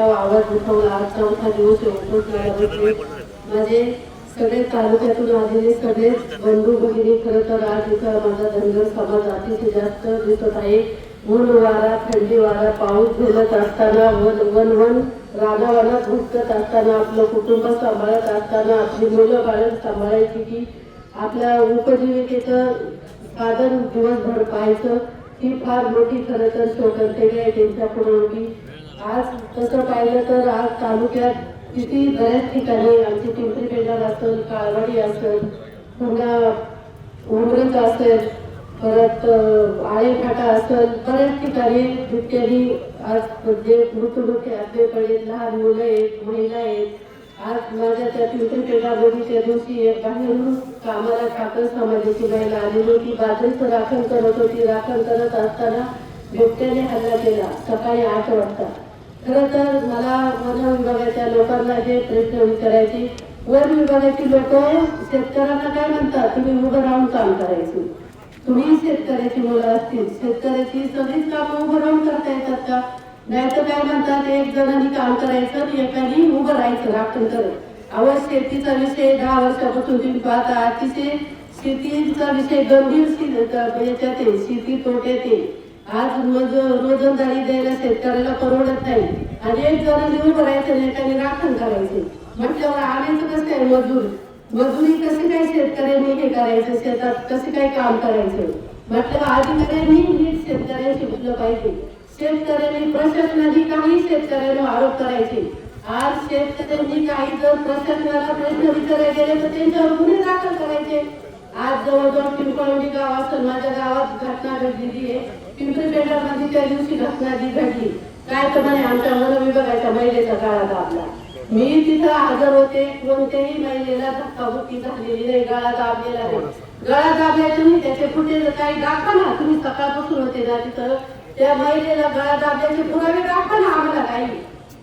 तेव्हा आवाज उठवला. आज चौथा दिवस आहे. माझे सगळे तालुक्यातून आलेले सगळे बंधू भगिनी खरं तर आज इथं माझा धनगर समाज अतिशय जास्त दिसत आहे. ऊन वारा थंडी वारा पाऊस झेलत असताना वन वन वन रानावनात भुटकत असताना आपलं कुटुंब सांभाळत असताना आपली मुलं बाळं सांभाळायची की आपल्या उपजीविकेचं साधन दिवसभर पाहायचं ही फार मोठी खरं तर शोकर्तव्य आहे त्यांच्या पुढे होती आज तसं पाहिलं तर आज तालुक्यात किती बऱ्याच ठिकाणी आमची पिंपरी पेंढार असेल काळवाडी असेल पुन्हा उमरत असेल परत आळेफाटा असेल बऱ्याच ठिकाणी बिबट्यानी आज म्हणजे जे मृत्यूमुखी आपले पडले लहान मुलं आहेत महिला आहेत. आज माझ्या त्या पिंपरी पेंढामध्ये दिवशी एक बाहेरून कामाला ठाकर समाजाची महिला आलेली होती. बाजरीचं राखण करत होती. राखण करत असताना बिबट्याने हल्ला केला सकाळी आठ वाजता. खरं तर मला वन विभागाच्या लोकांना जे प्रश्न विचारायचे. वन विभागाची लोक शेतकऱ्यांना काय म्हणतात? तुम्ही उभं राहून काम करायचं. तुम्ही शेतकऱ्याची मुलं असतील. शेतकऱ्याची सगळीच कामं उभं राहून करता येतात का? नाही तर काय म्हणतात? एक जणांनी काम करायचं आणि एकाने उभं राहायचं राखण करत. अहो शेतीचा विषय दहा वर्षापासून तुम्ही पाहता. अतिशय शेतीचा विषय गंभीर याच्यात आहे. शेती तोट्यात आहे. आज मज रोजंदारी द्यायला शेतकऱ्याला परवडत नाही. आणि एक जणांनी उभं राहायचं आणि एकाने राखण करायचे. म्हटल्यावर आणायचं कसं काय मजूर? मजुरी कसे काय शेतकऱ्यांनी हे करायचं? शेतात कसे काय काम करायचं? म्हटलं अधिकाऱ्यांनी नीट शेतकऱ्यांशी शिकलं पाहिजे. शेतकऱ्यांनी प्रशासनाने काही शेतकऱ्यांना आरोप करायचे. आज शेतकऱ्यांनी काही जर प्रशासनाला प्रश्न विचारायला गेले तर त्यांच्यावर गुन्हे दाखल करायचे. आज जवळजवळ पिंपळवणी गावात माझ्या गावात घटना घडलेली आहे. पिंपरी पेंढारमध्ये त्या दिवशी घटना जी घडली. काय तर म्हणे आमच्या वन विभागाच्या महिलेचा गाळा दाबला. मी तिथं हजर होते कोणत्याही महिलेला धक्काबुक्की झालेली नाही गळा दाबलेला नाही. गळा दाबलाय तुम्ही त्याचे फुटेज काही दाखवा ना तुम्ही सकाळपासून होते ना तिथं त्या महिलेला गळा दाबल्याचे पुरावे दाखवा ना आम्हाला काही.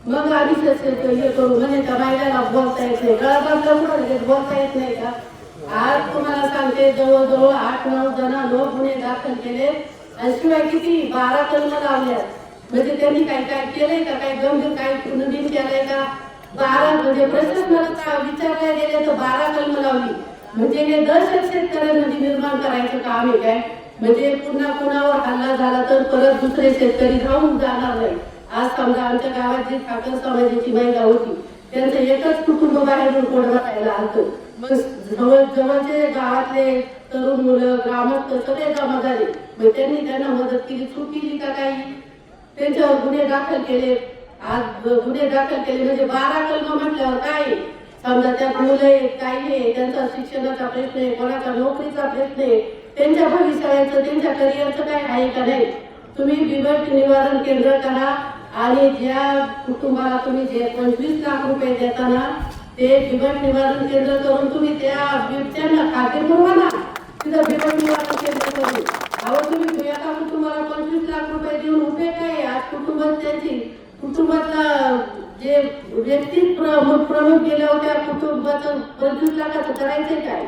मग आम्ही सस- हे करू म्हणजे त्या महिलेला बोलता येत नाही. गळा दाबला कुठं? बोलता येत नाही का? आज तुम्हाला सांगते जवळजवळ आठ नऊ जण लोक गुन्हे दाखल केले. आणि शिवाय किती? बारा कलम लावल्यात. म्हणजे त्यांनी काय काय केलंय का? काय गंभीर काय पुनर्दिन केलंय का? बारा म्हणजे प्रशासनाला का विचारल्या गेले तर बारा कलम लावली. म्हणजे हे दहशत शेतकऱ्यांमध्ये निर्माण करायचं काम आहे काय? म्हणजे पुन्हा कुणावर हल्ला झाला तर परत दुसरे शेतकरी राहून जाणार नाही आज समजा आमच्या गावात जी ठाकर समाजाची महिला होती त्यांचं एकच कुटुंब बाहेरून कोडवा खायला आलतं जवळ जवळचे गावातले तरुण मुलं ग्रामस्थ सगळे जमा झाले मग त्यांनी त्यांना मदत केली चूक केली का काही? त्यांच्यावर गुन्हे दाखल केले. आज गुन्हे दाखल केले म्हणजे बारा कलम म्हटल्यावर काय आहे? समजा त्यात मुलं आहेत काही आहे त्यांचा शिक्षणाचा प्रश्न आहे कोणाचा नोकरीचा प्रश्न आहे त्यांच्या भविष्याचं त्यांच्या करिअरचं काय आहे का नाही? तुम्ही बिबट निवारण केंद्र करा आणि ज्या कुटुंबाला तुम्ही जे पंचवीस लाख रुपये देताना ते बिबट निवारण केंद्र करून तुम्ही त्या बिबट्यांना खाते पुरवा ना तिथं बिबट निवारण केंद्र करून. अहो तुम्ही एका कुटुंबाला पंचवीस लाख रुपये देऊन उपयोग काय आज कुटुंबात त्यांची कुटुंबातला जे व्यक्ती प्रमुख प्रमुख गेल्या होत्या कुटुंबाचं पंचवीस लाखाचं करायचं काय?